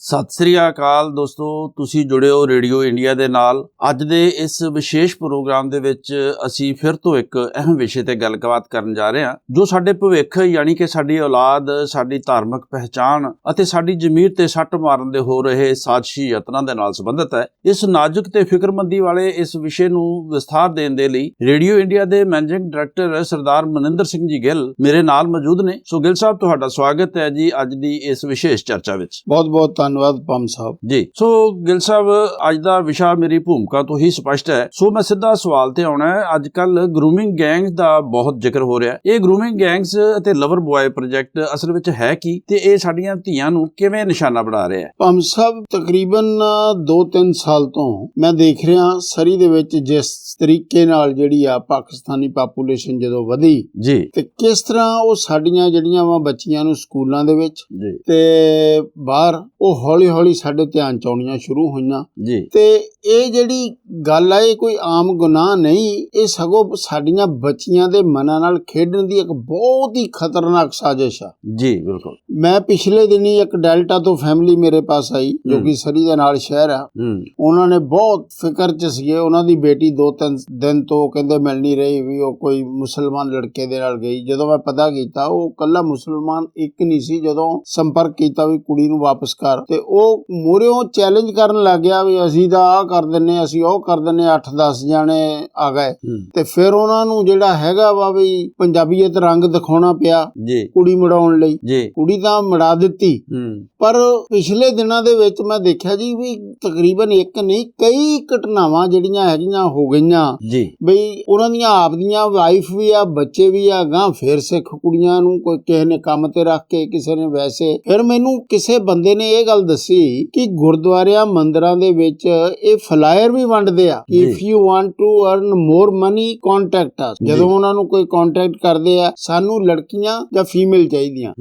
ਸਤਿ ਸ੍ਰੀ ਅਕਾਲ ਦੋਸਤੋ, ਤੁਸੀਂ ਜੁੜੇ ਹੋ ਰੇਡੀਓ ਇੰਡੀਆ ਦੇ ਨਾਲ। ਅੱਜ ਦੇ ਇਸ ਵਿਸ਼ੇਸ਼ ਪ੍ਰੋਗਰਾਮ ਦੇ ਵਿੱਚ ਅਸੀਂ ਫਿਰ ਤੋਂ ਇੱਕ ਅਹਿਮ ਵਿਸ਼ੇ ਤੇ ਗੱਲਬਾਤ ਕਰਨ ਜਾ ਰਹੇ ਹਾਂ, ਜੋ ਸਾਡੇ ਭਵਿੱਖ, ਯਾਨੀ ਕਿ ਸਾਡੀ ਔਲਾਦ, ਸਾਡੀ ਧਾਰਮਿਕ ਪਹਿਚਾਣ ਅਤੇ ਸਾਡੀ ਜ਼ਮੀਰ ਤੇ ਸੱਟ ਮਾਰਨ ਦੇ ਹੋ ਰਹੇ ਸਾਜ਼ਿਸ਼ੀ ਯਤਨਾਂ ਦੇ ਨਾਲ ਸੰਬੰਧਿਤ ਹੈ। ਇਸ ਨਾਜ਼ੁਕ ਤੇ ਫਿਕਰਮੰਦੀ ਵਾਲੇ ਇਸ ਵਿਸ਼ੇ ਨੂੰ ਵਿਸਥਾਰ ਦੇਣ ਦੇ ਲਈ ਰੇਡੀਓ ਇੰਡੀਆ ਦੇ ਮੈਨੇਜਿੰਗ ਡਾਇਰੈਕਟਰ ਸਰਦਾਰ ਮਨਿੰਦਰ ਸਿੰਘ ਜੀ ਗਿੱਲ ਮੇਰੇ ਨਾਲ ਮੌਜੂਦ ਨੇ। ਸੋ ਗਿੱਲ ਸਾਹਿਬ, ਤੁਹਾਡਾ ਸਵਾਗਤ ਹੈ ਜੀ ਅੱਜ ਦੀ ਇਸ ਵਿਸ਼ੇਸ਼ ਚਰਚਾ ਵਿੱਚ। ਬਹੁਤ ਬਹੁਤ ਧੰਨਵਾਦ ਪੰਮ ਸਾਹਿਬ। ਜੀ ਸੋ ਗਿਲ ਸਾਹਿਬ ਅੱਜ ਦਾ ਵਿਸ਼ਾ ਮੇਰੀ ਭੂਮਿਕਾ ਤੋਂ ਹੀ ਸਪਸ਼ਟ ਹੈ। ਸੋ ਮੈਂ ਸਿੱਧਾ ਸਵਾਲ ਤੇ ਆਉਣਾ ਹੈ ਅੱਜ ਕੱਲ ਗਰੂਮਿੰਗ ਗੈਂਗਸ ਦਾ ਬਹੁਤ ਜ਼ਿਕਰ ਹੋ ਰਿਹਾ ਹੈ। ਇਹ ਗਰੂਮਿੰਗ ਗੈਂਗਸ ਅਤੇ ਲਵਰ ਬॉय ਪ੍ਰੋਜੈਕਟ ਅਸਲ ਵਿੱਚ ਹੈ ਕੀ ਤੇ ਇਹ ਸਾਡੀਆਂ ਧੀਆਂ ਨੂੰ ਕਿਵੇਂ ਨਿਸ਼ਾਨਾ ਬਣਾ ਰਿਹਾ ਹੈ? ਪੰਮ ਸਾਹਿਬ ਤਕਰੀਬਨ 2-3 ਸਾਲ ਤੋਂ ਮੈਂ ਦੇਖ ਰਿਹਾ ਸਰੀ ਦੇ ਵਿੱਚ ਜਿਸ ਤਰੀਕੇ ਨਾਲ ਜਿਹੜੀ ਆ ਪਾਕਿਸਤਾਨੀ ਪਾਪੂਲੇਸ਼ਨ ਜਦੋਂ ਵਧੀ ਜੀ। ਤੇ ਕਿਸ ਤਰ੍ਹਾਂ ਉਹ ਸਾਡੀਆਂ ਜਿਹੜੀਆਂ ਵਾ ਬੱਚੀਆਂ ਨੂੰ ਸਕੂਲਾਂ ਦੇ ਵਿੱਚ ਜੀ। ਤੇ ਬਾਹਰ ਉਹ ਹੌਲੀ-ਹੌਲੀ ਸਾਡੇ ਧਿਆਨ ਚ ਆਉਣੀਆਂ ਸ਼ੁਰੂ ਹੋਈਆਂ। ਜੀ। ਤੇ ਇਹ ਜਿਹੜੀ ਗੱਲ ਆ ਇਹ ਕੋਈ ਆਮ ਗੁਨਾਹ ਨਹੀਂ ਇਹ ਸਗੋਂ ਸਾਡੀਆਂ ਬੱਚੀਆਂ ਦੇ ਮਨਾਂ ਨਾਲ ਖੇਡਣ ਦੀ ਇੱਕ ਬਹੁਤ ਹੀ ਖਤਰਨਾਕ ਸਾਜ਼ਿਸ਼ ਆ। ਜੀ ਬਿਲਕੁਲ। ਮੈਂ ਪਿਛਲੇ ਦਿਨੀ ਇੱਕ ਡੈਲਟਾ ਤੋਂ ਫੈਮਿਲੀ ਮੇਰੇ ਪਾਸ ਆਈ ਜੋ। ਕਿ ਸਰੀ ਦੇ ਨਾਲ ਸ਼ਹਿਰ ਆ। ਉਹਨਾਂ ਨੇ ਬਹੁਤ ਫਿਕਰ ਚ ਸੀਗੇ ਉਹਨਾਂ ਦੀ ਬੇਟੀ ਦੋ ਤਿੰਨ ਦਿਨ ਤੋਂ ਕਹਿੰਦੇ ਮਿਲ ਨਹੀਂ ਰਹੀ ਵੀ ਉਹ ਕੋਈ ਮੁਸਲਮਾਨ ਲੜਕੇ ਦੇ ਨਾਲ ਗਈ। ਜਦੋਂ ਮੈਂ ਪਤਾ ਕੀਤਾ ਉਹ ਕੱਲਾ ਮੁਸਲਮਾਨ ਇੱਕ ਨਹੀਂ ਸੀ ਜਦੋਂ ਸੰਪਰਕ ਕੀਤਾ ਵੀ ਕੁੜੀ ਨੂੰ ਵਾਪਸ ਕਰ ਤੇ ਉਹ ਮੋਰਿਓ ਚੈਲੰਜ ਕਰਨ ਲੱਗ ਗਿਆ ਵੀ ਅਸੀਂ ਤਾਂ ਆਹ ਕਰ ਦਿੰਨੇ ਅਸੀਂ ਉਹ ਕਰ ਦਿੰਨੇ 8-10 ਜਾਣੇ ਆ ਗਏ। ਤੇ ਫਿਰ ਉਹਨਾਂ ਨੂੰ ਜਿਹੜਾ ਹੈਗਾ ਵਾ ਵੀ ਪੰਜਾਬੀਅਤ ਰੰਗ ਦਿਖਾਉਣਾ ਪਿਆ ਕੁੜੀ ਮੜਾਉਣ ਲਈ। ਕੁੜੀ ਤਾਂ ਮੜਾ ਦਿੱਤੀ। ਪਰ ਪਿਛਲੇ ਦਿਨਾਂ ਦੇ ਵਿੱਚ ਮੈਂ ਦੇਖਿਆ ਜੀ ਵੀ ਤਕਰੀਬਨ ਇੱਕ ਨਹੀਂ ਕਈ ਘਟਨਾਵਾਂ ਜਿਹੜੀਆਂ ਹੈਗੀਆਂ ਹੋ ਗਈਆਂ। ਜੀ। ਬਈ ਉਹਨਾਂ ਦੀਆਂ ਆਪ ਦੀਆਂ ਵਾਈਫ ਵੀ ਆ ਬੱਚੇ ਵੀ ਆ ਗਾਂ ਫਿਰ ਸਿੱਖ ਕੁੜੀਆਂ ਨੂੰ ਕੋਈ ਕਿਸੇ ਨੇ ਕੰਮ ਤੇ ਰੱਖ ਕੇ ਕਿਸੇ ਨੇ ਵੈਸੇ। ਫਿਰ ਮੈਨੂੰ ਕਿਸੇ ਬੰਦੇ ਨੇ ਇਹ ਗੱਲ ਦੱਸੀ ਕਿ ਗੁਰਦੁਆਰਿਆਂ ਮੰਦਿਰਾਂ ਦੇ ਵਿੱਚ ਇਹ ਫਲਾਇਰ ਵੀ ਵੰਡਦੇ ਆ। If you want to earn more money contact us. ਜਦੋਂ ਉਹਨਾਂ ਨੂੰ ਕੋਈ ਕੰਟੈਕਟ ਕਰਦੇ ਆ ਸਾਨੂੰ ਲੜਕੀਆਂ ਜਾਂ ਫੀਮੇਲ ਚਾਹੀਦੀਆਂ।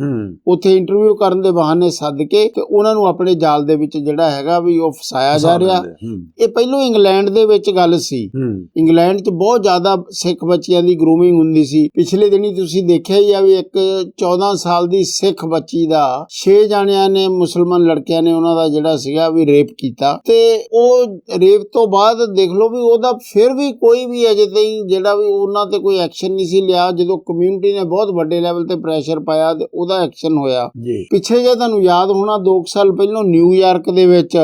ਉੱਥੇ ਇੰਟਰਵਿਊ ਕਰਨ ਦੇ ਬਹਾਨੇ ਸੱਦ ਕੇ ਤੇ ਉਹਨਾਂ ਨੂੰ ਆਪਣੇ ਜਾਲ ਦੇ ਵਿੱਚ ਜਿਹੜਾ ਹੈਗਾ ਵੀ ਉਹ ਫਸਾਇਆ ਜਾ ਰਿਹਾ। ਇਹ ਪਹਿਲੋਂ ਇੰਗਲੈਂਡ ਦੇ ਵਿੱਚ ਗੱਲ ਸੀ। ਇੰਗਲੈਂਡ 'ਚ ਬਹੁਤ ਜ਼ਿਆਦਾ ਸਿੱਖ ਬੱਚਿਆਂ ਦੀ ਗਰੂਮਿੰਗ ਹੁੰਦੀ ਸੀ। ਪਿਛਲੇ ਦਿਨੀ ਤੁਸੀਂ ਦੇਖਿਆ ਹੀ ਆ ਵੀ ਇੱਕ 14 ਸਾਲ ਦੀ ਸਿੱਖ ਬੱਚੀ ਦਾ 6 ਜਾਣਿਆਂ ਨੇ ਮੁਸਲਮਾਨ ਲੜਕਿਆਂ ਨੇ ਉਹਨਾਂ ਦਾ ਜਿਹੜਾ ਸੀਗਾ ਵੀ ਰੇਪ ਕੀਤਾ। ਤੇ ਉਹ ਰੇਪ ਤੋਂ ਬਾਅਦ ਦੇਖ ਲਓ ਵੀ ਉਹਦਾ ਫਿਰ ਵੀ ਕੋਈ ਵੀ ਅਜੇ ਤਾਈਂ ਜਿਹੜਾ ਵੀ ਉਹਨਾਂ ਤੇ ਕੋਈ ਐਕਸ਼ਨ ਨਹੀਂ ਸੀ ਲਿਆ। ਜਦੋਂ ਕਮਿਊਨਿਟੀ ਨੇ ਬਹੁਤ ਵੱਡੇ ਲੈਵਲ ਤੇ ਪ੍ਰੈਸ਼ਰ ਪਾਇਆ ਤੇ ਉਹਦਾ ਐਕਸ਼ਨ ਹੋਇਆ। ਪਿੱਛੇ ਜੇ ਤੁਹਾਨੂੰ ਯਾਦ ਹੋਣਾ 2 ਸਾਲ ਪਹਿਲਾਂ ਨਿਊਯਾਰਕ ਦੇ ਵਿੱਚ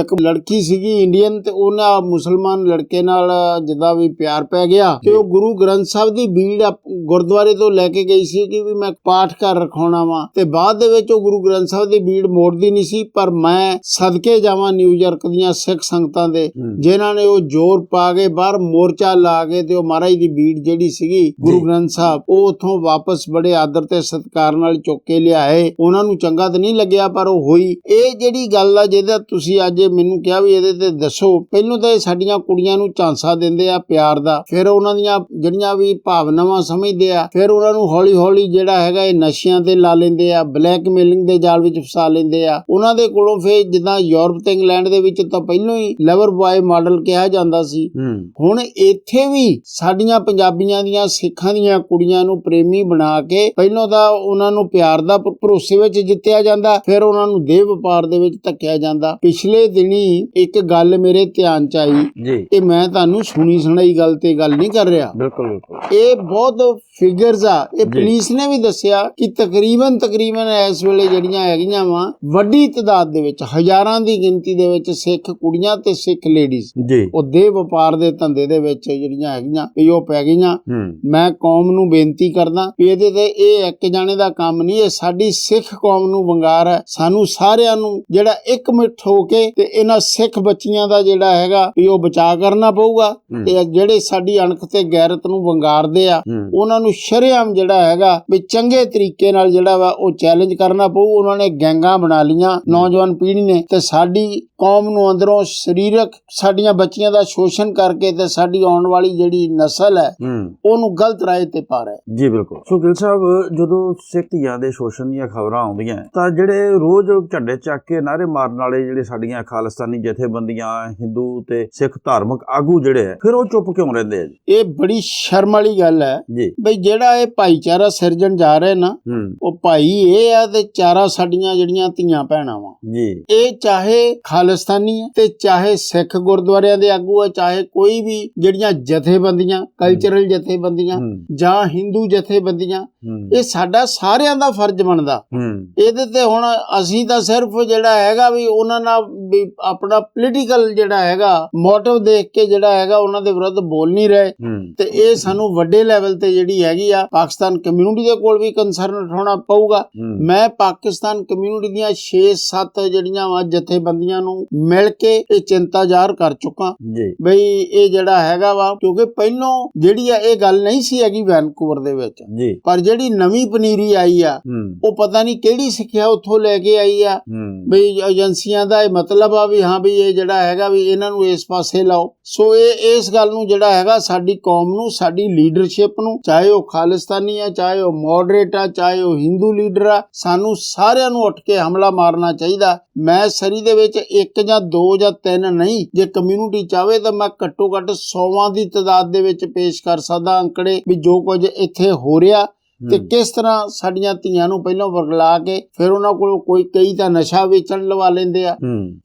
ਇੱਕ ਲੜਕੀ ਸੀਗੀ ਇੰਡੀਅਨ ਤੇ ਉਹਨਾਂ ਮੁਸਲਮਾਨ ਲੜਕੇ ਨਾਲ ਜਿੱਦਾਂ ਵੀ ਪਿਆਰ ਪੈ ਗਿਆ ਤੇ ਉਹ ਗੁਰੂ ਗ੍ਰੰਥ ਸਾਹਿਬ ਦੀ ਬੀੜ ਗੁਰਦੁਆਰੇ ਤੋਂ ਲੈ ਕੇ ਗਈ ਸੀ ਕਿ ਵੀ ਮੈਂ ਪਾਠ ਕਰ ਰਖਾਉਣਾ ਵਾ। ਤੇ ਬਾਅਦ ਦੇ ਵਿੱਚ ਉਹ ਗੁਰੂ ਗ੍ਰੰਥ ਸਾਹਿਬ ਦੀ ਬੀੜ ਮੋੜਦੀ ਨਹੀਂ ਸੀ ਪਰ ਮੈਂ ਸਦਕੇ ਜਾਵਾਂ ਨਿਊਯਾਰਕ ਦੀਆਂ ਸਿੱਖ ਸੰਗਤਾਂ ਦੇ ਜਿਨ੍ਹਾਂ ਨੇ ਉਹ ਜ਼ੋਰ ਪਾ ਕੇ ਬਾਹਰ ਮੋਰਚਾ ਲਾ ਕੇ ਤੇ ਉਹ ਮਹਾਰਾਜ ਦੀ ਬੀੜ ਜਿਹੜੀ ਸੀਗੀ ਗੁਰੂ। ਗ੍ਰੰਥ ਸਾਹਿਬ ਉਹ ਉਥੋਂ ਵਾਪਸ ਬੜੇ ਆਦਰ ਤੇ ਸਤਿਕਾਰ ਨਾਲ ਚੁੱਕ ਕੇ ਲਿਆਏ। ਉਹਨਾਂ ਨੂੰ ਚੰਗਾ ਤਾਂ ਨਹੀਂ ਲੱਗਿਆ ਪਰ ਉਹ ਹੋਈ। ਇਹ ਜਿਹੜੀ ਗੱਲ ਆ ਜਿਹਦਾ ਤੁਸੀਂ ਅੱਜ ਮੈਨੂੰ ਕਿਹਾ ਵੀ ਇਹਦੇ ਤੇ ਦੱਸੋ ਪਹਿਲੋਂ ਤਾਂ ਇਹ ਸਾਡੀਆਂ ਕੁੜੀਆਂ ਨੂੰ ਝਾਂਸਾ ਦਿੰਦੇ ਆ ਪਿਆਰ ਦਾ ਫਿਰ ਉਹਨਾਂ ਦੀਆਂ ਜਿਹੜੀਆਂ ਵੀ ਭਾਵਨਾਵਾਂ ਸਮਝਦੇ ਆ ਫਿਰ ਉਹਨਾਂ ਨੂੰ ਹੌਲੀ ਹੌਲੀ ਜਿਹੜਾ ਹੈਗਾ ਇਹ ਨਸ਼ਿਆਂ ਤੇ ਲਾ ਲੈਂਦੇ ਆ ਬਲੈਕਮੇਲਿੰਗ ਦੇ ਜਾਲ ਵਿੱਚ ਫਸਾ ਲੈਂਦੇ ਆ ਉਹਨਾਂ ਦੇ ਕੋਲੋਂ ਫਿਰ ਜਿੱਦਾਂ ਯੂਰਪ ਤੇ ਇੰਗਲੈਂਡ ਦੇ ਵਿੱਚ ਤਾਂ ਪਹਿਲੋਂ ਹੀ ਲਵਰ ਬॉय ਮਾਡਲ ਕਿਹਾ ਜਾਂਦਾ ਸੀ। ਹੁਣ ਇੱਥੇ ਵੀ ਸਾਡੀਆਂ ਪੰਜਾਬੀਆਂ ਦੀਆਂ ਸਿੱਖਾਂ ਦੀਆਂ ਕੁੜੀਆਂ ਨੂੰ ਪ੍ਰੇਮੀ ਬਣਾ ਕੇ ਪਹਿਲਾਂ ਤਾਂ ਉਹਨਾਂ ਨੂੰ ਪਿਆਰ ਦਾ ਭਰੋਸੇ ਵਿੱਚ ਜਿੱਤਿਆ ਜਾਂਦਾ ਫਿਰ ਉਹਨਾਂ ਨੂੰ ਦੇਹ ਵਪਾਰ ਦੇ ਵਿੱਚ ਧੱਕਿਆ ਜਾਂਦਾ। ਪਿਛਲੇ ਦਿਨੀ ਇੱਕ ਗੱਲ ਮੇਰੇ ਧਿਆਨ ਚ ਆਈ ਇਹ ਮੈਂ ਤੁਹਾਨੂੰ ਸੁਣੀ ਸੁਣਾਈ ਗੱਲ ਤੇ ਗੱਲ ਨਹੀਂ ਕਰ ਰਿਹਾ। ਬਿਲਕੁਲ ਬਿਲਕੁਲ। ਇਹ ਬਹੁਤ ਫਿਗਰਸ ਆ। ਇਹ। ਪੁਲਿਸ ਨੇ ਵੀ ਦੱਸਿਆ ਕਿ ਤਕਰੀਬਨ ਤਕਰੀਬਨ ਇਸ ਵੇਲੇ ਜਿਹੜੀਆਂ ਹੈਗੀਆਂ ਵਾ ਵੱਡੀ ਤਦਾਦ ਦੇ ਵਿੱਚ ਹਜ਼ਾਰਾਂ ਦੀ ਗਿਣਤੀ ਦੇ ਵਿੱਚ ਸਿੱਖ ਕੁੜੀਆਂ ਤੇ ਸਿੱਖ ਲੇਡੀਜ਼ ਉਹ ਦੇਹ ਵਪਾਰ ਦੇ ਧੰਦੇ ਦੇ ਵਿੱਚ ਜਿਹੜੀਆਂ ਹੈਗੀਆਂ ਵੀ ਉਹ ਪੈ ਗਈਆਂ। ਮੈਂ ਕੌਮ ਨੂੰ ਬੇਨਤੀ ਕਰਦਾ ਵੀ ਇਹਦੇ ਤੇ ਇਹ ਇੱਕ ਜਾਣੇ ਦਾ ਕੰਮ ਨਹੀਂ ਇਹ ਸਾਡੀ ਸਿੱਖ ਕੌਮ ਨੂੰ ਵੰਗਾਰ ਹੈ। ਸਾਨੂੰ ਸਾਰਿਆਂ ਨੂੰ ਜਿਹੜਾ ਇੱਕ ਮਿੱਠ ਹੋ ਕੇ ਤੇ ਇਹਨਾਂ ਸਿੱਖ ਬੱਚੀਆਂ ਦਾ ਜਿਹੜਾ ਹੈਗਾ ਵੀ ਉਹ ਬਚਾਅ ਕਰਨਾ ਪਊਗਾ। ਤੇ ਜਿਹੜੇ ਸਾਡੀ ਅਣਖ ਤੇ ਗੈਰਤ ਨੂੰ ਵੰਗਾਰਦੇ ਆ ਉਹਨਾਂ ਨੂੰ ਸ਼ਰੇਆਮ ਜਿਹੜਾ ਹੈਗਾ ਵੀ ਚੰਗੇ ਤਰੀਕੇ ਨਾਲ ਜਿਹੜਾ ਵਾ ਉਹ ਚੈਲੰਜ ਕਰਨਾ ਪਊ। ਉਹਨਾਂ ਨੇ ਗੈਂਗਾਂ ਬਣਾ ਲੀਆਂ ਨੌਜਵਾਨ ਪੀੜ੍ਹੀ ਨੇ ਤੇ ਸਾਡੀ ਕੌਮ ਨੂੰ ਅੰਦਰੋਂ ਸਰੀਰਕ ਸਾਡੀਆਂ ਬੱਚੀਆਂ ਦਾ ਸ਼ੋਸ਼ਣ ਕਰਕੇ ਤੇ ਸਾਡੀ ਆਉਣ ਵਾਲੀ ਜਿਹੜੀ ਨਸਲ ਹੈ ਉਹਨੂੰ ਗਲਤ ਰਾਹ ਤੇ ਪਾ ਰਿਹਾ। ਜੀ ਬਿਲਕੁਲ। ਸੋ ਗਿਲ ਸਾਹਿਬ ਜਦੋਂ ਸਿੱਖ ਧੀਆਂ ਦੇ ਸ਼ੋਸ਼ਣ ਦੀਆਂ ਖਬਰਾਂ ਆਉਂਦੀਆਂ ਤਾਂ ਜਿਹੜੇ ਰੋਜ਼ ਝੰਡੇ ਚੱਕ ਕੇ ਨਾਰੇ ਮਾਰਨ ਵਾਲੇ ਜਿਹੜੇ ਸਾਡੀਆਂ ਖਾਲਿਸਤਾਨੀ ਜਥੇਬੰਦੀਆਂ ਹਿੰਦੂ ਤੇ ਸਿੱਖ ਧਾਰਮਿਕ ਆਗੂ ਜਿਹੜੇ ਆ ਫਿਰ ਉਹ ਚੁੱਪ ਕਿਉਂ ਰਹਿੰਦੇ ਆ ਇਹ ਬੜੀ ਸ਼ਰਮ ਵਾਲੀ ਗੱਲ ਹੈ ਜੀ। ਬਈ ਜਿਹੜਾ ਇਹ ਭਾਈਚਾਰਾ ਸਿਰਜਣ ਜਾ ਰਹੇ ਨਾ ਉਹ ਭਾਈ ਇਹ ਆ ਤੇ ਚਾਰਾ ਸਾਡੀਆਂ ਜਿਹੜੀਆਂ ਧੀਆਂ ਭੈਣਾਂ ਵਾ। ਜੀ। ਇਹ ਚਾਹੇ ਖਾਲਿਸਤਾਨੀ ਹੈ ਤੇ ਚਾਹੇ ਸਿੱਖ ਗੁਰਦੁਆਰਿਆਂ ਦੇ ਆਗੂ ਹੈ ਚਾਹੇ ਕੋਈ ਵੀ ਜਿਹੜੀਆਂ ਜਥੇਬੰਦੀਆਂ ਕਲਚਰਲ ਜਥੇਬੰਦੀਆਂ ਜਾਂ ਹਿੰਦੂ ਜਥੇਬੰਦੀਆਂ ਇਹ ਸਾਡਾ ਸਾਰਿਆਂ ਦਾ ਫਰਜ਼ ਬਣਦਾ। ਇਹਦੇ ਤੇ ਹੁਣ ਅਸੀਂ ਤਾਂ ਸਿਰਫ ਜਿਹੜਾ ਹੈਗਾ ਵੀ ਉਹਨਾਂ ਨਾਲ ਵੀ ਆਪਣਾ ਪੋਲੀਟੀਕਲ ਜਿਹੜਾ ਹੈਗਾ ਮੋਟਿਵ ਦੇਖ ਕੇ ਜਿਹੜਾ ਹੈਗਾ ਉਹਨਾਂ ਦੇ ਵਿਰੁੱਧ ਬੋਲ ਨਹੀਂ ਰਹੇ। ਤੇ ਇਹ ਸਾਨੂੰ ਵੱਡੇ ਲੈਵਲ ਤੇ ਜਿਹੜੀ ਹੈਗੀ ਆ ਪਾਕਿਸਤਾਨ ਕਮਿਊਨਿਟੀ ਦੇ ਕੋਲ ਵੀ ਕੰਸਰਨ ਉਠਾਉਣਾ ਪਊਗਾ। ਮੈਂ ਪਾਕਿਸਤਾਨ ਕਮਿਊਨਿਟੀ ਦੀਆਂ 6-7 ਜਿਹੜੀਆਂ ਵਾ ਜਥੇਬੰਦੀਆਂ ਨੂੰ ਮਿਲ ਕੇ ਇਹ ਚਿੰਤਾ ਜ਼ਾਹਰ ਕਰ ਚੁੱਕਾ। ਜੀ। ਬਈ ਇਹ ਜਿਹੜਾ ਹੈਗਾ ਵਾ ਕਿਉਂਕਿ ਪਹਿਲੋਂ ਜਿਹੜੀ ਆ ਇਹ ਗੱਲ ਨਹੀਂ ਸੀ ਹੈਗੀ ਵੈਨਕੂਵਰ ਦੇ ਵਿੱਚ। ਜੀ। ਪਰ ਜਿਹੜੀ ਨਵੀਂ ਪਨੀਰੀ ਆਈ ਆ ਉਹ ਪਤਾ ਨਹੀਂ ਕਿਹੜੀ ਸਿੱਖਿਆ ਉੱਥੋਂ ਲੈ ਕੇ ਆਈ ਆ। ਬਈ ਏਜੰਸੀਆਂ ਦਾ ਇਹ ਮਤਲਬ ਆ ਵੀ ਹਾਂ ਵੀ ਇਹ ਜਿਹੜਾ ਹੈਗਾ ਵੀ ਇਹਨਾਂ ਨੂੰ ਇਸ ਪਾਸੇ ਲਾਓ। ਸੋ ਇਹ ਇਸ ਗੱਲ ਨੂੰ ਜਿਹੜਾ ਹੈਗਾ ਸਾਡੀ ਕੌਮ ਨੂੰ ਸਾਡੀ ਲੀਡਰਸ਼ਿਪ ਨੂੰ ਚਾਹੇ ਉਹ ਖਾਲਿਸਤਾਨੀ ਆ ਚਾਹੇ ਉਹ ਮੋਡਰੇਟ ਆ ਚਾਹੇ ਉਹ ਹਿੰਦੂ ਲੀਡਰ ਆ ਸਾਨੂੰ ਸਾਰਿਆਂ ਨੂੰ ਉੱਠ ਕੇ ਹਮਲਾ ਮਾਰਨਾ ਚਾਹੀਦਾ। ਮੈਂ ਸਰੀ ਦੇ ਵਿੱਚ ਇੱਕ ਜਾਂ ਦੋ ਜਾਂ ਤਿੰਨ ਨਹੀਂ, ਜੇ ਕਮਿਊਨਿਟੀ ਚਾਵੇ ਤਾਂ ਮੈਂ ਘੱਟੋ ਘੱਟ 100ਵਾਂ ਦੀ ਤਾਦਾਦ ਦੇ ਵਿੱਚ ਪੇਸ਼ ਕਰ ਸਕਦਾ ਅੰਕੜੇ ਵੀ ਜੋ ਕੁਝ ਇੱਥੇ ਹੋ ਰਿਹਾ। ਤੇ ਕਿਸ ਤਰ੍ਹਾਂ ਸਾਡੀਆਂ ਧੀਆਂ ਨੂੰ ਪਹਿਲਾਂ ਵਰਗਲਾ ਕੇ ਫਿਰ ਉਹਨਾਂ ਕੋਲ ਕੋਈ ਕਈ ਤਾਂ ਨਸ਼ਾ ਵੇਚਣ ਲਵਾ ਲੈਂਦੇ ਆ।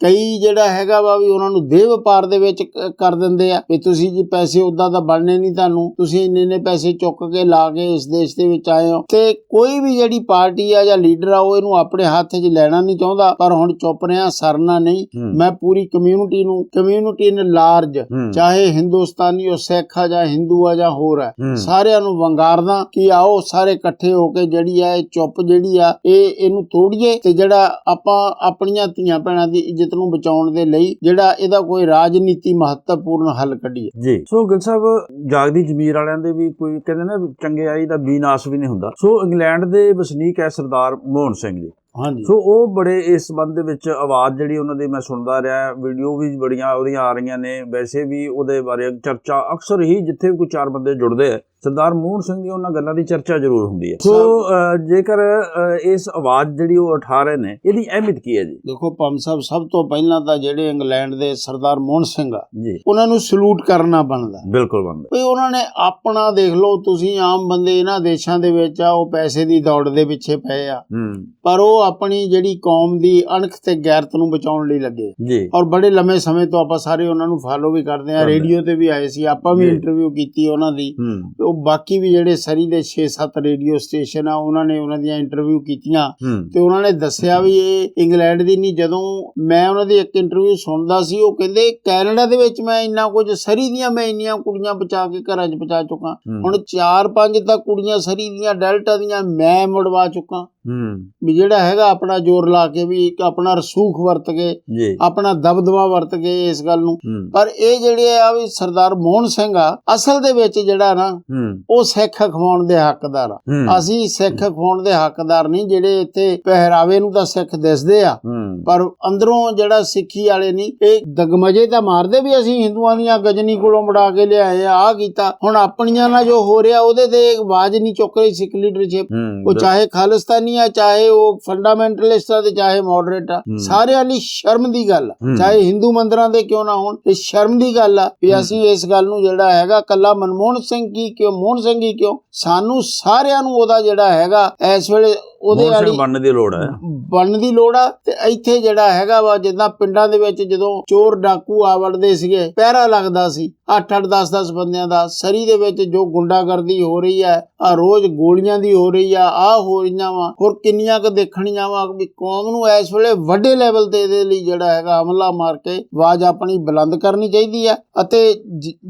ਕਈ ਜਿਹੜਾ ਹੈਗਾ ਵਾ ਵੀ ਉਹਨਾਂ ਨੂੰ ਦੇਹ ਵਪਾਰ ਦੇ ਵਿੱਚ ਕਰ ਦਿੰਦੇ ਆ ਵੀ ਤੁਸੀਂ ਜੀ ਪੈਸੇ ਉਦਾਂ ਤਾਂ ਬਣਨੇ ਨਹੀਂ ਤੁਹਾਨੂੰ ਤੁਸੀਂ ਇੰਨੇ ਇੰਨੇ ਪੈਸੇ ਚੁੱਕ ਕੇ ਲਾ ਕੇ ਇਸ ਦੇਸ਼ ਦੇ ਵਿੱਚ ਆਏ ਹੋ। ਤੇ ਕੋਈ ਵੀ ਜਿਹੜੀ ਪਾਰਟੀ ਆ ਜਾਂ ਲੀਡਰ ਆ ਉਹ ਇਹਨੂੰ ਆਪਣੇ ਹੱਥ 'ਚ ਲੈਣਾ ਨਹੀਂ ਚਾਹੁੰਦਾ ਪਰ ਹੁਣ ਚੁੱਪ ਰਿਹਾ ਸਰਨਾ ਨਹੀਂ। ਮੈਂ ਪੂਰੀ ਕਮਿਊਨਿਟੀ ਨੂੰ ਕਮਿਊਨਿਟੀ ਇਨ ਲਾਰਜ ਚਾਹੇ ਹਿੰਦੁਸਤਾਨੀ ਉਹ ਸਿੱਖ ਆ ਜਾਂ ਹਿੰਦੂ ਆ ਜਾਂ ਹੋਰ ਆ ਹੂੰ, ਸਾਰਿਆਂ ਨੂੰ ਵੰਗਾਰਦਾ ਕਿ ਆਓ ਸਾਰੇ ਇਕੱਠੇ ਹੋ ਕੇ ਜਿਹੜੀ ਆ ਇਹ ਚੁੱਪ ਜਿਹੜੀ ਆ ਇਹ ਇਹਨੂੰ ਤੋੜੀਏ ਤੇ ਜਿਹੜਾ ਆਪਾਂ ਆਪਣੀਆਂ ਧੀਆਂ ਭੈਣਾਂ ਦੀ ਇੱਜ਼ਤ ਨੂੰ ਬਚਾਉਣ ਦੇ ਲਈ ਜਿਹੜਾ ਇਹਦਾ ਕੋਈ ਰਾਜਨੀਤੀ ਮਹੱਤਵਪੂਰਨ ਹੱਲ ਕੱਢੀਏ। ਜੀ। ਸੋ ਗਿਲ ਸਾਹਿਬ ਜਾਗਦੀ ਜ਼ਮੀਰ ਵਾਲਿਆਂ ਦੇ ਵੀ ਕੋਈ ਕਹਿੰਦੇ ਨਾ ਵੀ ਚੰਗੇ ਆਈ ਦਾ ਬੀਨਾਸ਼ ਵੀ ਨਹੀਂ ਹੁੰਦਾ। ਸੋ ਇੰਗਲੈਂਡ ਦੇ ਵਸਨੀਕ ਹੈ ਸਰਦਾਰ ਮੋਹਨ ਸਿੰਘ ਜੀ। ਹਾਂਜੀ। ਸੋ ਉਹ ਬੜੇ ਇਸ ਸੰਬੰਧ ਦੇ ਵਿੱਚ ਆਵਾਜ਼ ਜਿਹੜੀ ਉਹਨਾਂ ਦੀ ਮੈਂ ਸੁਣਦਾ ਰਿਹਾ ਵੀਡੀਓ ਵੀ ਬੜੀਆਂ ਉਹਦੀਆਂ ਆ ਰਹੀਆਂ ਨੇ। ਵੈਸੇ ਵੀ ਉਹਦੇ ਬਾਰੇ ਚਰਚਾ ਅਕਸਰ ਹੀ ਜਿੱਥੇ ਵੀ ਕੋਈ ਚਾਰ ਬੰਦੇ ਜੁੜਦੇ ਆ ਸਰਦਾਰ ਮੋਹਨ ਸਿੰਘ ਦੀ ਉਹਨਾਂ ਗੱਲਾਂ ਦੀ ਚਰਚਾ ਜ਼ਰੂਰ ਹੁੰਦੀ ਹੈ। ਸੋ ਜੇਕਰ ਇਸ ਆਵਾਜ਼ ਜਿਹੜੀ ਉਹ ਉਠਾ ਰਹੇ ਨੇ ਇਹਦੀ ਅਹਿਮੀਅਤ ਕੀ ਹੈ ਜੀ? ਦੇਖੋ ਪੰਮ ਸਾਹਿਬ ਸਭ ਤੋਂ ਪਹਿਲਾਂ ਤਾਂ ਜਿਹੜੇ ਇੰਗਲੈਂਡ ਦੇ ਸਰਦਾਰ ਮੋਹਨ ਸਿੰਘ ਆ ਉਹਨਾਂ ਨੂੰ ਸਲੂਟ ਕਰਨਾ ਬਣਦਾ। ਬਿਲਕੁਲ ਬੰਦ ਵੀ ਉਹਨਾਂ ਨੇ ਆਪਣਾ ਦੇਖ ਲਓ ਤੁਸੀਂ ਆਮ ਬੰਦੇ ਇਹਨਾਂ ਦੇਸ਼ਾਂ ਦੇ ਵਿੱਚ ਆ ਉਹ ਪੈਸੇ ਦੀ ਦੌੜ ਦੇ ਪਿੱਛੇ ਪਏ ਆ। ਪਰ ਉਹ ਆਪਣੀ ਜਿਹੜੀ ਕੌਮ ਦੀ ਅਣਖ ਤੇ ਗੈਰਤ ਨੂੰ ਬਚਾਉਣ ਲਈ ਲੱਗੇ। ਜੀ। ਔਰ ਬੜੇ ਲੰਮੇ ਸਮੇਂ ਤੋਂ ਆਪਾਂ ਸਾਰੇ ਉਹਨਾਂ ਨੂੰ ਫਾਲੋ ਵੀ ਕਰਦੇ ਆ। ਰੇਡੀਓ ਤੇ ਵੀ ਆਏ ਸੀ ਆਪਾਂ ਵੀ। ਇੰਟਰਵਿਊ ਕੀਤੀ ਉਹਨਾਂ ਦੀ। ਉਹ ਬਾਕੀ ਵੀ ਜਿਹੜੇ ਸਰੀ ਦੇ 6-7 ਰੇਡੀਓ ਸਟੇਸ਼ਨ ਆ ਉਹਨਾਂ ਨੇ ਉਹਨਾਂ ਦੀਆਂ ਇੰਟਰਵਿਊ ਕੀਤੀਆਂ। ਤੇ ਉਹਨਾਂ ਨੇ ਦੱਸਿਆ ਵੀ ਇਹ ਇੰਗਲੈਂਡ ਦੀ ਨਹੀਂ ਜਦੋਂ ਮੈਂ ਉਹਨਾਂ ਦੀ ਇੱਕ ਇੰਟਰਵਿਊ ਸੁਣਦਾ ਸੀ ਉਹ ਕਹਿੰਦੇ ਕੈਨੇਡਾ ਦੇ ਵਿੱਚ ਮੈਂ ਇੰਨਾ ਕੁਝ ਸਰੀ ਦੀਆਂ ਮੈਂ ਇੰਨੀਆਂ ਕੁੜੀਆਂ ਬਚਾ ਕੇ ਘਰਾਂ 'ਚ ਪਹੁੰਚਾ ਚੁੱਕਾ। ਹੁਣ 4-5 ਤਾਂ ਕੁੜੀਆਂ ਸਰੀ ਦੀਆਂ ਡੈਲਟਾ ਦੀਆਂ ਮੈਂ ਮੁੜਵਾ ਚੁੱਕਾ। ਵੀ ਜਿਹੜਾ ਹੈਗਾ ਆਪਣਾ ਜ਼ੋਰ ਲਾ ਕੇ ਵੀ ਇੱਕ ਆਪਣਾ ਰਸੂਖ ਵਰਤ ਕੇ ਆਪਣਾ ਦਬਦਬਾ ਵਰਤ ਕੇ ਇਸ ਗੱਲ ਨੂੰ। ਪਰ ਇਹ ਜਿਹੜੇ ਆ ਵੀ ਸਰਦਾਰ ਮੋਹਨ ਸਿੰਘ ਆ ਅਸਲ ਦੇ ਵਿੱਚ ਜਿਹੜਾ ਨਾ ਉਹ ਸਿੱਖ ਖਵਾਉਣ ਦੇ ਹੱਕਦਾਰ ਆ। ਅਸੀਂ ਸਿੱਖ ਖਵਾਉਣ ਦੇ ਹੱਕਦਾਰ ਨਹੀਂ ਜਿਹੜੇ ਇੱਥੇ ਪਹਿਰਾਵੇ ਨੂੰ ਤਾਂ ਸਿੱਖ ਦਿਸਦੇ ਆ। ਪਰ ਅੰਦਰੋਂ ਜਿਹੜਾ ਸਿੱਖੀ ਵਾਲੇ ਨਹੀਂ ਇਹ ਦਗਮਜੇ ਤਾਂ ਮਾਰਦੇ ਵੀ ਅਸੀਂ ਹਿੰਦੂਆਂ ਦੀਆਂ ਗਜਨੀ ਕੋਲੋਂ ਮੜਾ ਕੇ ਲਿਆਏ ਆ ਆਹ ਕੀਤਾ। ਹੁਣ ਆਪਣੀਆਂ ਨਾਲ ਜੋ ਹੋ ਰਿਹਾ ਉਹਦੇ ਤੇ ਆਵਾਜ਼ ਨਹੀਂ ਚੁੱਕ ਰਹੀ ਸਿੱਖ ਲੀਡਰਸ਼ਿਪ ਉਹ ਚਾਹੇ ਖਾਲਿਸਤਾਨੀ ਆ ਚਾਹੇ ਉਹ ਫੰਡਾਮੈਂਟਲਿਸਟ ਆ ਤੇ ਚਾਹੇ ਮੋਡਰੇਟ ਆ। ਸਾਰਿਆਂ ਲਈ ਸ਼ਰਮ ਦੀ ਗੱਲ ਆ। ਚਾਹੇ ਹਿੰਦੂ ਮੰਦਰਾਂ ਦੇ ਕਿਉਂ ਨਾ ਹੋਣ ਇਹ ਸ਼ਰਮ ਦੀ ਗੱਲ ਆ ਵੀ। ਅਸੀਂ ਇਸ ਗੱਲ ਨੂੰ ਜਿਹੜਾ ਹੈਗਾ ਕੱਲਾ ਮਨਮੋਹਨ ਸਿੰਘ ਕੀ ਕਿਉਂ ਮੋਹਨ ਸਿੰਘ ਹੀ ਕਿਉਂ ਸਾਨੂੰ ਸਾਰਿਆਂ ਨੂੰ ਉਹਦਾ ਜਿਹੜਾ ਹੈਗਾ ਇਸ ਵੇਲੇ ਉਹਦੇ ਵਾਲੀ ਬਣਨ ਦੀ ਲੋੜ ਹੈ ਬਣਨ ਦੀ ਲੋੜ ਆ ਤੇ ਇੱਥੇ ਜਿਹੜਾ ਹੈਗਾ ਵਾ ਜਿੱਦਾਂ ਪਿੰਡਾਂ ਦੇ ਵਿੱਚ ਜਦੋਂ ਚੋਰ ਡਾਕੂ ਆ ਵੜਦੇ ਸੀਗੇ ਪਹਿਰਾ ਲੱਗਦਾ ਸੀ 8-8 10-10 ਬੰਦਿਆਂ ਦਾ ਸਰੀ ਦੇ ਵਿੱਚ ਜੋ ਗੁੰਡਾਗਰਦੀ ਹੋ ਰਹੀ ਹੈ ਆ ਰੋਜ਼ ਗੋਲੀਆਂ ਦੀ ਹੋ ਰਹੀ ਆ ਆ ਹੋ ਰਹੀਆਂ ਵਾ ਹੋਰ ਕਿੰਨੀਆਂ ਕੁ ਦੇਖਣੀਆਂ ਵਾ ਵੀ ਕੌਮ ਨੂੰ ਇਸ ਵੇਲੇ ਵੱਡੇ ਲੈਵਲ ਤੇ ਇਹਦੇ ਲਈ ਜਿਹੜਾ ਹੈਗਾ ਹਮਲਾ ਮਾਰ ਕੇ ਆਵਾਜ਼ ਆਪਣੀ ਬੁਲੰਦ ਕਰਨੀ ਚਾਹੀਦੀ ਆ ਅਤੇ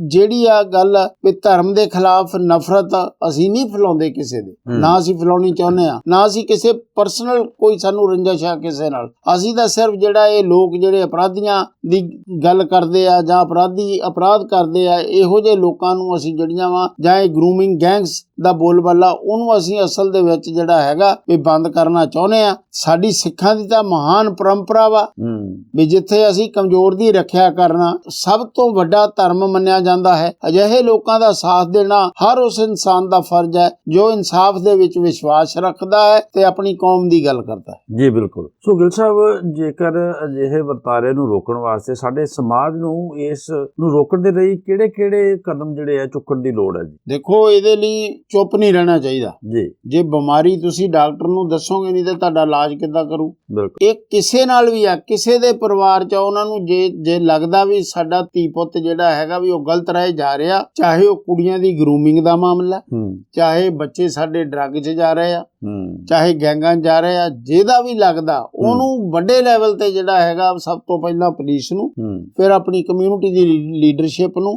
ਜਿਹੜੀ ਆ ਗੱਲ ਵੀ ਧਰਮ ਦੇ ਖਿਲਾਫ ਨਫ਼ਰਤ ਅਸੀਂ ਨਹੀਂ ਫੈਲਾਉਂਦੇ ਕਿਸੇ ਦੇ ਹੂੰ। ਨਾ ਅਸੀਂ ਫੈਲਾਉਣੀ ਚਾਹੁੰਦੇ ਆ ਨਾ ਅਸੀਂ ਕਿਸੇ ਪਰਸਨਲ ਕੋਈ ਸਾਨੂੰ ਰੰਜਿਸ਼ ਆ ਕਿਸੇ ਨਾਲ ਅਸੀਂ ਤਾਂ ਸਿਰਫ ਜਿਹੜਾ ਇਹ ਲੋਕ ਜਿਹੜੇ ਅਪਰਾਧੀਆਂ ਦੀ ਗੱਲ ਕਰਦੇ ਆ ਜਾਂ ਅਪਰਾਧੀ ਅਪਰਾਧ ਕਰਦੇ ਆ ਇਹੋ ਜਿਹੇ ਲੋਕਾਂ ਨੂੰ ਅਸੀਂ ਜਿਹੜੀਆਂ ਵਾ ਜਾਂ ਇਹ ਗਰੂਮਿੰਗ ਗੈਂਗਸ ਦਾ ਬੋਲਬਾਲਾ ਉਹਨੂੰ ਅਸੀਂ ਅਸਲ ਦੇ ਵਿੱਚ ਜਿਹੜਾ ਹੈਗਾ ਵੀ ਬੰਦ ਕਰਨਾ ਚਾਹੁੰਦੇ ਆ ਸਾਡੀ ਸਿੱਖਾਂ ਦੀ ਤਾਂ ਮਹਾਨ ਪਰੰਪਰਾ ਵਾ ਵੀ ਜਿੱਥੇ ਅਸੀਂ ਕਮਜ਼ੋਰ ਦੀ ਰੱਖਿਆ ਕਰਨਾ ਸਭ ਤੋਂ ਵੱਡਾ ਧਰਮ ਮੰਨਿਆ ਜਾਂਦਾ ਹੈ। ਅਜਿਹੇ ਲੋਕਾਂ ਦਾ ਸਾਥ ਦੇਣਾ ਹਰ ਉਸ ਇਨਸਾਨ ਦਾ ਫਰਜ਼ ਹੈ ਜੋ ਇਨਸਾਫ ਦੇ ਵਿੱਚ ਵਿਸ਼ਵਾਸ ਰੱਖਦਾ ਹੈ ਤੇ ਆਪਣੀ ਕੌਮ ਦੀ ਗੱਲ ਕਰਦਾ ਹੈ। ਜੀ ਬਿਲਕੁਲ। ਸੋ ਗਿਲ ਸਾਹਿਬ ਜੇਕਰ ਅਜਿਹੇ ਵਰਤਾਰੇ ਨੂੰ ਰੋਕਣ ਵਾਸਤੇ ਸਾਡੇ ਸਮਾਜ ਨੂੰ ਇਸ ਨੂੰ ਰੋਕਣ ਦੇ ਲਈ ਕਿਹੜੇ-ਕਿਹੜੇ ਕਦਮ ਜਿਹੜੇ ਆ ਚੁੱਕਣ ਦੀ ਲੋੜ ਹੈ ਜੀ? ਦੇਖੋ ਇਹਦੇ ਲਈ ਚੁੱਪ ਨਹੀਂ ਰਹਿਣਾ ਚਾਹੀਦਾ। ਜੀ। ਜੇ ਬਿਮਾਰੀ ਤੁਸੀਂ ਡਾਕਟਰ ਨੂੰ ਦੱਸੋਗੇ ਨਹੀਂ ਤੇ ਤੁਹਾਡਾ ਇਲਾਜ ਕਿੱਦਾਂ ਕਰੂ? ਇਹ ਕਿਸੇ ਨਾਲ ਵੀ ਆ ਕਿਸੇ ਦੇ ਪਰਿਵਾਰ ਚ ਉਹਨਾਂ ਨੂੰ ਜੇ ਜੇ ਲੱਗਦਾ ਵੀ ਸਾਡਾ ਧੀ ਪੁੱਤ ਜਿਹੜਾ ਹੈਗਾ ਵੀ ਉਹ ਗਲਤ ਰਾਹ ਜਾ ਰਿਹਾ ਚਾਹੇ ਉਹ ਕੁੜੀਆਂ ਦੀ ਗਰੂਮਿੰਗ ਦਾ ਮਾਮਲਾ ਚਾਹੇ ਬੱਚੇ ਸਾਡੇ ਡਰੱਗ 'ਚ ਜਾ ਰਹੇ ਆ ਚਾਹੇ ਗੈਂਗਾਂ 'ਚ ਜਾ ਰਹੇ ਆ ਜਿਹਦਾ ਵੀ ਲੱਗਦਾ ਉਹਨੂੰ ਵੱਡੇ ਲੈਵਲ ਤੇ ਜਿਹੜਾ ਹੈਗਾ ਸਭ ਤੋਂ ਪਹਿਲਾਂ ਪੁਲਿਸ ਨੂੰ ਫਿਰ ਆਪਣੀ ਕਮਿਊਨਿਟੀ ਦੀ ਲੀਡਰਸ਼ਿਪ ਨੂੰ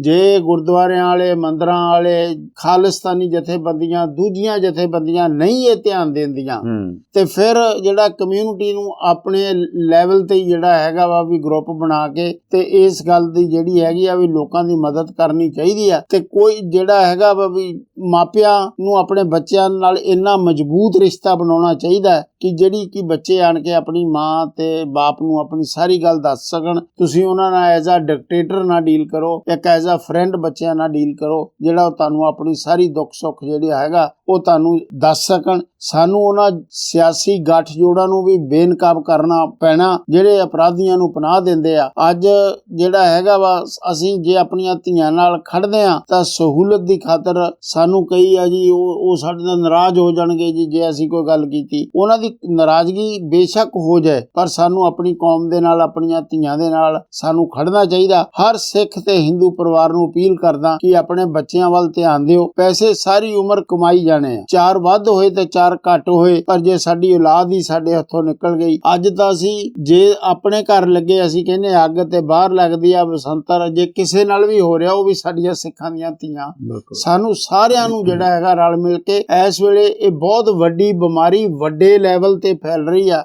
ਜੇ ਗੁਰਦੁਆਰਿਆਂ ਵਾਲੇ ਮੰਦਰਾਂ ਵਾਲੇ ਖਾਲਿਸਤਾਨੀ ਜਥੇਬੰਦੀਆਂ ਦੂਜੀਆਂ ਜਥੇਬੰਦੀਆਂ ਨਹੀਂ ਇਹ ਧਿਆਨ ਦਿੰਦੀਆਂ ਹੂੰ। ਤੇ ਫਿਰ ਜਿਹੜਾ ਕਮਿਊਨਿਟੀ ਨੂੰ ਆਪਣੇ ਲੈਵਲ ਤੇ ਜਿਹੜਾ ਹੈਗਾ ਵਾ ਵੀ ਗਰੁੱਪ ਬਣਾ ਕੇ ਤੇ ਇਸ ਗੱਲ ਦੀ ਜਿਹੜੀ ਹੈਗੀ ਆ ਵੀ ਲੋਕਾਂ ਦੀ ਮਦਦ ਕਰਨੀ ਚਾਹੀਦੀ ਆ। ਤੇ ਕੋਈ ਜਿਹੜਾ ਹੈਗਾ ਵਾ ਵੀ ਮਾਪਿਆਂ ਨੂੰ ਆਪਣੇ ਬੱਚਿਆਂ ਨਾਲ ਇੰਨਾ ਮਜ਼ਬੂਤ ਰਿਸ਼ਤਾ ਬਣਾਉਣਾ ਚਾਹੀਦਾ ਕਿ ਜਿਹੜੀ ਕਿ ਬੱਚੇ ਆਣ ਕੇ ਆਪਣੀ ਮਾਂ ਤੇ ਬਾਪ ਨੂੰ ਆਪਣੀ ਸਾਰੀ ਗੱਲ ਦੱਸ ਸਕਣ। ਤੁਸੀਂ ਉਹਨਾਂ ਨਾਲ ਐਜ਼ ਅ ਡਿਕਟੇਟਰ ਨਾਲ ਡੀਲ ਕਰੋ ਇੱਕ ਐਜ਼ ਅ ਫਰੈਂਡ ਬੱਚਿਆਂ ਨਾਲ ਡੀਲ ਕਰੋ ਜਿਹੜਾ ਉਹ ਤੁਹਾਨੂੰ ਆਪਣੀ ਸਾਰੀ ਦੁੱਖ ਸੁੱਖ ਜਿਹੜੀ ਹੈਗਾ ਉਹ ਤੁਹਾਨੂੰ ਦੱਸ ਸਕਣ। ਸਾਨੂੰ ਉਹਨਾਂ ਸਿਆਸੀ ਗੱਠਜੋੜਾਂ ਨੂੰ ਵੀ ਬੇਨਕਾਬ ਕਰਨਾ ਪੈਣਾ, ਜਿਹੜੇ ਅਪਰਾਧੀਆਂ ਨੂੰ ਪਨਾਹ ਦਿੰਦੇ ਆ। ਅੱਜ ਜਿਹੜਾ ਹੈਗਾ ਵਾ, ਅਸੀਂ ਜੇ ਆਪਣੀਆਂ ਧੀਆਂ ਨਾਲ ਖੜਦੇ ਆ ਤਾਂ ਸਹੂਲਤ ਦੀ ਖਾਤਰ ਸਾਨੂੰ ਕਈ ਆ ਜੀ, ਉਹ ਉਹ ਸਾਡੇ ਨਾਲ ਨਾਰਾਜ਼ ਹੋ ਜਾਣਗੇ ਜੀ, ਜੇ ਅਸੀਂ ਕੋਈ ਗੱਲ ਕੀਤੀ। ਉਹਨਾਂ ਦੀ ਨਾਰਾਜ਼ਗੀ ਬੇਸ਼ੱਕ ਹੋ ਜਾਏ, ਪਰ ਸਾਨੂੰ ਆਪਣੀ ਕੌਮ ਦੇ ਨਾਲ, ਆਪਣੀਆਂ ਧੀਆਂ ਦੇ ਨਾਲ ਸਾਨੂੰ ਖੜਨਾ ਚਾਹੀਦਾ। ਹਰ ਸਿੱਖ ਤੇ ਹਿੰਦੂ ਪਰਿਵਾਰ ਨੂੰ ਅਪੀਲ ਕਰਦਾ ਕਿ ਆਪਣੇ ਬੱਚਿਆਂ ਵੱਲ ਧਿਆਨ ਦਿਓ। ਪੈਸੇ ਸਾਰੀ ਉਮਰ ਕਮਾਈ ਜਾਣੇ ਆ। ਚਾਰ ਵੱਧ ਹੋਏ ਤੇ ਚਾਰ ਘੱਟ ਹੋਏ ਪਰ ਜੇ ਸਾਡੀ ਔਲਾਦ ਹੀ ਸਾਡੇ ਹੱਥੋਂ ਨਿਕਲ ਗਈ ਅੱਜ ਤਾਂ ਅਸੀਂ ਜੇ ਆਪਣੇ ਘਰ ਲੱਗੇ ਅਸੀਂ ਕਹਿੰਦੇ ਅੱਗ ਤੇ ਬਾਹਰ ਲੱਗਦੀ ਆ ਬਸੰਤਰ ਜੇ ਕਿਸੇ ਨਾਲ ਵੀ ਹੋ ਰਿਹਾ ਉਹ ਵੀ ਸਾਡੀਆਂ ਸਿੱਖਾਂ ਦੀਆਂ ਧੀਆਂ। ਸਾਨੂੰ ਸਾਰਿਆਂ ਨੂੰ ਜਿਹੜਾ ਹੈਗਾ ਰਲ ਮਿਲ ਕੇ ਇਸ ਵੇਲੇ ਇਹ ਬਹੁਤ ਵੱਡੀ ਬਿਮਾਰੀ ਵੱਡੇ ਲੈਵਲ ਤੇ ਫੈਲ ਰਹੀ ਆ।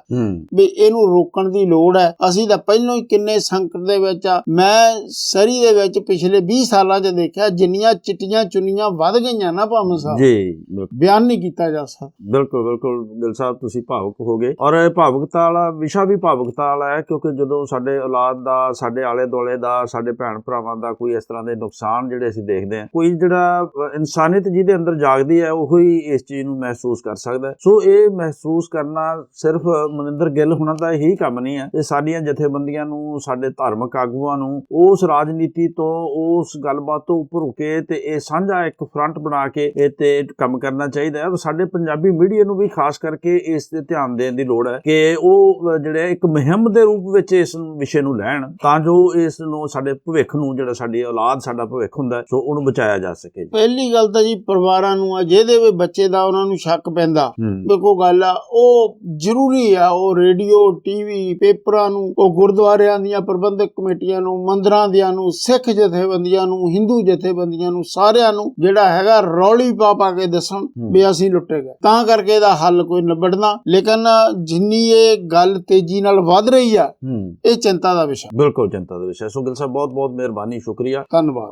ਵੀ ਇਹਨੂੰ ਰੋਕਣ ਦੀ ਲੋੜ ਹੈ। ਅਸੀਂ ਤਾਂ ਪਹਿਲਾਂ ਹੀ ਕਿੰਨੇ ਸੰਕਟ ਦੇ ਵਿੱਚ ਆ। ਮੈਂ ਸਰੀ ਦੇ ਵਿੱਚ ਪਿਛਲੇ 20 ਸਾਲਾਂ 'ਚ ਦੇਖਿਆ ਜਿੰਨੀਆਂ ਚਿੱਟੀਆਂ ਚੁੰਨੀਆਂ ਵੱਧ ਗਈਆਂ ਨਾ ਭਾਵੇਂ ਸਾਹਿਬ ਜੀ ਬਿਆਨ ਨਹੀਂ ਕੀਤਾ ਜਾ ਸਕਦਾ। ਬਿਲਕੁਲ ਬਿਲਕੁਲ ਗਿਲ ਸਾਹਿਬ, ਤੁਸੀਂ ਭਾਵੁਕ ਹੋ ਗਏ। ਔਰ ਇਹ ਭਾਵੁਕਤਾ ਵਾਲਾ, ਵਿਸ਼ਾ ਵੀ ਭਾਵੁਕਤਾ ਵਾਲਾ ਹੈ, ਕਿਉਂਕਿ ਜਦੋਂ ਸਾਡੇ ਔਲਾਦ ਦਾ, ਸਾਡੇ ਆਲੇ ਦੁਆਲੇ ਦਾ, ਸਾਡੇ ਭੈਣ ਭਰਾਵਾਂ ਦਾ ਕੋਈ ਇਸ ਤਰ੍ਹਾਂ ਦੇ ਨੁਕਸਾਨ ਜਿਹੜੇ ਅਸੀਂ ਦੇਖਦੇ ਹਾਂ, ਕੋਈ ਜਿਹੜਾ ਇਨਸਾਨੀਅਤ ਜਿਹਦੇ ਅੰਦਰ ਜਾਗਦੀ ਹੈ, ਉਹ ਹੀ ਇਸ ਚੀਜ਼ ਨੂੰ ਮਹਿਸੂਸ ਕਰ ਸਕਦਾ ਸੋ ਇਹ ਮਹਿਸੂਸ ਕਰਨਾ ਸਿਰਫ ਮਨਿੰਦਰ ਗਿੱਲ ਹੁਣਾਂ ਦਾ ਹੀ ਕੰਮ ਨਹੀਂ ਹੈ। ਇਹ ਸਾਡੀਆਂ ਜਥੇਬੰਦੀਆਂ ਨੂੰ, ਸਾਡੇ ਧਾਰਮਿਕ ਆਗੂਆਂ ਨੂੰ, ਉਸ ਰਾਜਨੀਤੀ ਤੋਂ, ਉਸ ਗੱਲਬਾਤ ਤੋਂ ਉੱਪਰ ਹੋ ਕੇ ਤੇ ਇਹ ਸਾਂਝਾ ਇੱਕ ਫਰੰਟ ਬਣਾ ਕੇ ਇਹ ਤੇ ਕੰਮ ਕਰਨਾ ਚਾਹੀਦਾ ਹੈ। ਔਰ ਸਾਡੇ ਪੰਜਾਬੀ ਮੀਡੀਆ ਨੂੰ ਵੀ ਖਾਸ ਕਰਕੇ ਇਸ ਤੇ ਧਿਆਨ ਦੇਣ ਦੀ ਲੋੜ ਹੈ ਕਿ ਉਹ ਜਿਹੜੇ ਇੱਕ ਮੁਹਿੰਮ ਦੇ ਰੂਪ ਵਿੱਚ ਇਸ ਵਿਸ਼ੇ ਨੂੰ ਲੈਣ ਤਾਂ ਜੋ ਇਸ ਨੂੰ ਸਾਡੇ ਭਵਿੱਖ ਨੂੰ ਜਿਹੜਾ ਸਾਡੀ ਔਲਾਦ ਸਾਡਾ ਭਵਿੱਖ ਹੁੰਦਾ ਸੋ ਉਹਨੂੰ ਬਚਾਇਆ ਜਾ ਸਕੇ ਪਹਿਲੀ ਗੱਲ ਤਾਂ ਜੀ ਪਰਿਵਾਰਾਂ ਨੂੰ ਆ ਜਿਹਦੇ ਵੀ ਬੱਚੇ ਦਾ ਉਹਨਾਂ ਨੂੰ ਸ਼ੱਕ ਪੈਂਦਾ ਕੋਈ ਗੱਲ ਆ ਉਹ ਜ਼ਰੂਰੀ ਆ ਉਹ ਰੇਡੀਓ ਟੀਵੀ ਪੇਪਰਾਂ ਨੂੰ ਉਹ ਗੁਰਦੁਆਰਿਆਂ ਦੀਆਂ ਪ੍ਰਬੰਧਕ ਕਮੇਟੀਆਂ ਨੂੰ ਮੰਦਰਾਂ ਦਿਆਂ ਨੂੰ ਸਿੱਖ ਜਥੇਬੰਦੀਆਂ ਨੂੰ ਹਿੰਦੂ ਜਥੇਬੰਦੀਆਂ ਨੂੰ ਸਾਰਿਆਂ ਨੂੰ ਜਿਹੜਾ ਹੈਗਾ ਰੌਲੀ ਪਾ ਪਾ ਕੇ ਦੱਸਣ ਵੀ ਅਸੀਂ ਲੁੱਟੇ ਗਏ। ਤਾਂ ਕਰਕੇ ਇਹਦਾ ਹੱਲ ਕੋਈ ਨਿਬੜਨਾ। ਲੇਕਿਨ ਜਿੰਨੀ ਇਹ ਗੱਲ ਤੇਜ਼ੀ ਨਾਲ ਵੱਧ ਰਹੀ ਆ ਇਹ ਚਿੰਤਾ ਦਾ ਵਿਸ਼ਾ। ਬਿਲਕੁਲ ਚਿੰਤਾ ਦਾ ਵਿਸ਼ਾ। ਸੋ ਗਿਲ ਸਾਹਿਬ ਬਹੁਤ ਬਹੁਤ ਮਿਹਰਬਾਨੀ ਸ਼ੁਕਰੀਆ। ਧੰਨਵਾਦ।